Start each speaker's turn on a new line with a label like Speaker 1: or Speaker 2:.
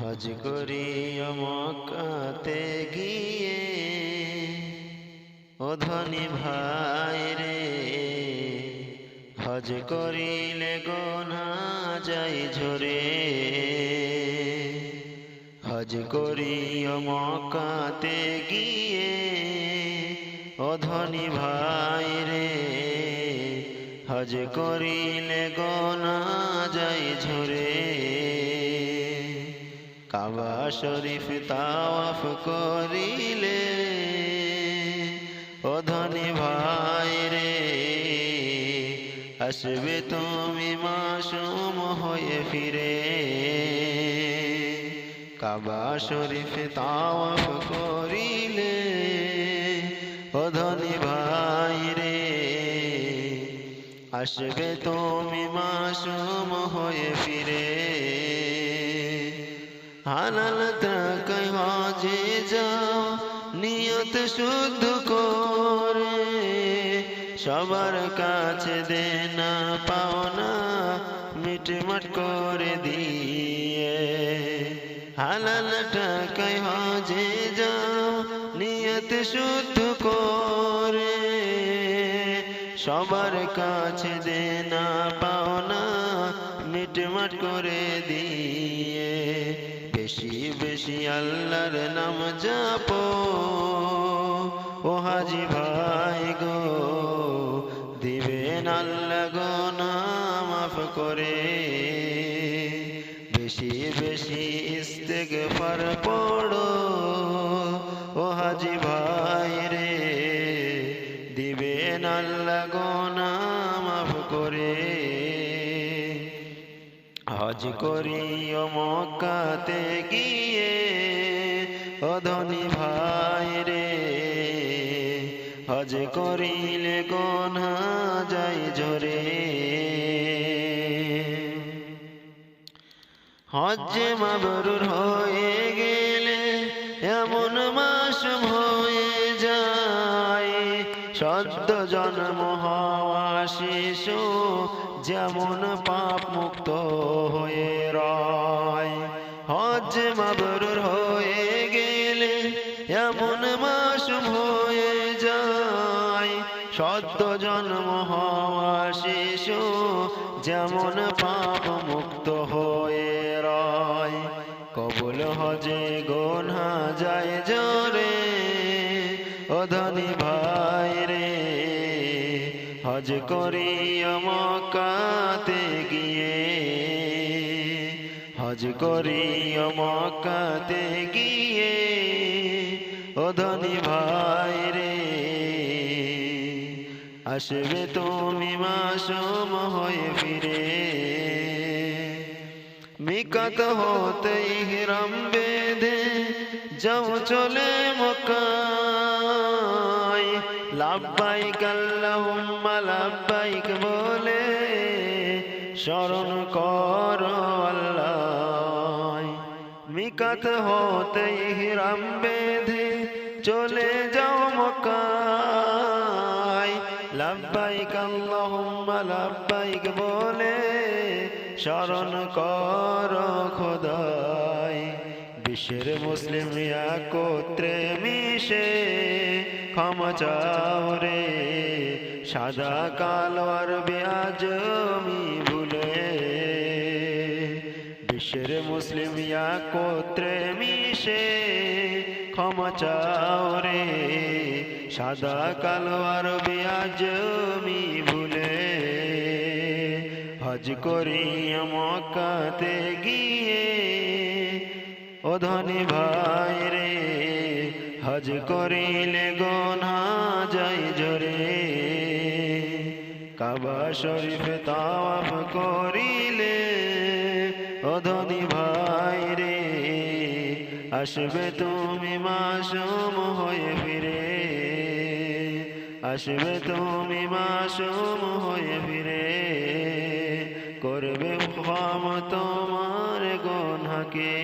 Speaker 1: হজ করি মকাতে গিয়ে, ও ধনী ভাই রে, হজ করিলে গোনা যাই ঝরে। হজ করি মকাতে গিয়ে, ও ধনী ভাই রে, হজ করিলে গোনা যাই ঝরে। কাবা শরীফ তাওয়াফ করিলে, ও ধনী ভাই রে, আসবে তুমি মাসুম হয়ে ফিরে। কাবা শরীফ তাওয়াফ করিলে, ও ধনী ভাই রে, আসবে তুমি মাসুম হয়ে ফিরে। হালাল তাকাই হজে যাও, নিয়ত শুদ্ধ করে। সবার কাছে দেনা পাওনা মিটমাট করে দিয়ে। হালাল টাকাই হজে যাও, নিয়ত শুদ্ধ করে। সবার কাছে দেনা পাওনা মিটমাট করে দিয়ে। বেশি আল্লাহর নাম যাপ ও হাজি ভাই গো, দিবেন আল্লাহ গো না মাফ করে। বেশি বেশি ইস্তেগফার পড়ো। ও হাজি ভাই হজ করি ও মক্কাতে গিয়ে ও ধনী ভাই রে। হজ করিলে গোনা যাই ঝরে। হজ্জে মাবরুর হয়ে গেলে এমন মাস হয়ে সদ্য জন্ম হওয়া শিশু যেমন পাপ মুক্ত হয়ে রয়। হজ হয়ে গেলে এমন মাস হয়ে যায়। সদ্য জন্ম হওয়া শিশু যেমন পাপ মুক্ত হয়ে রয়। কবুল হজে গোনা হজ করি মকাতে গিয়ে, হজ করি মকাতে গিয়ে, ও ধনী ভাই রে, আসবে তুমি মাসম হয়ে ফিরে। মিকাত হতে হিরাম বেঁধে যাও চলে মকাই লাভবাইক আল্লাহুম্মা লাভবাইক বলে স্মরণ কর আল্লাহ। মিকাত হতে হিরাম বেঁধে চলে যাও মকাই লাভবাইক আল্লাহুম্মা লাভবাইক বলে স্মরণ কর খোদাই বিশ্বের মুসলিম একত্রে মিশে, ক্ষমা চাও রে। সাদা কালো আর বেআজমি ভুলে। বিশ্বের মুসলিম একত্রে মিশে, ক্ষমা চাও রে। সাদা কালো আর বেআজমি ভুলে। হজ করি মকাতে গিয়ে ও ধনী ভাই রে, হজ করিলে গোনা যাই জোরে। কাবা শরীফ তাওয়াফ করিলে ও ধনী ভাই রে, আসবে তুমি মাসুম হয়ে ফিরে। আসবে তুমি মাসুম হয়ে ফিরে। করবে ক্ষম তোমার গোনাকে।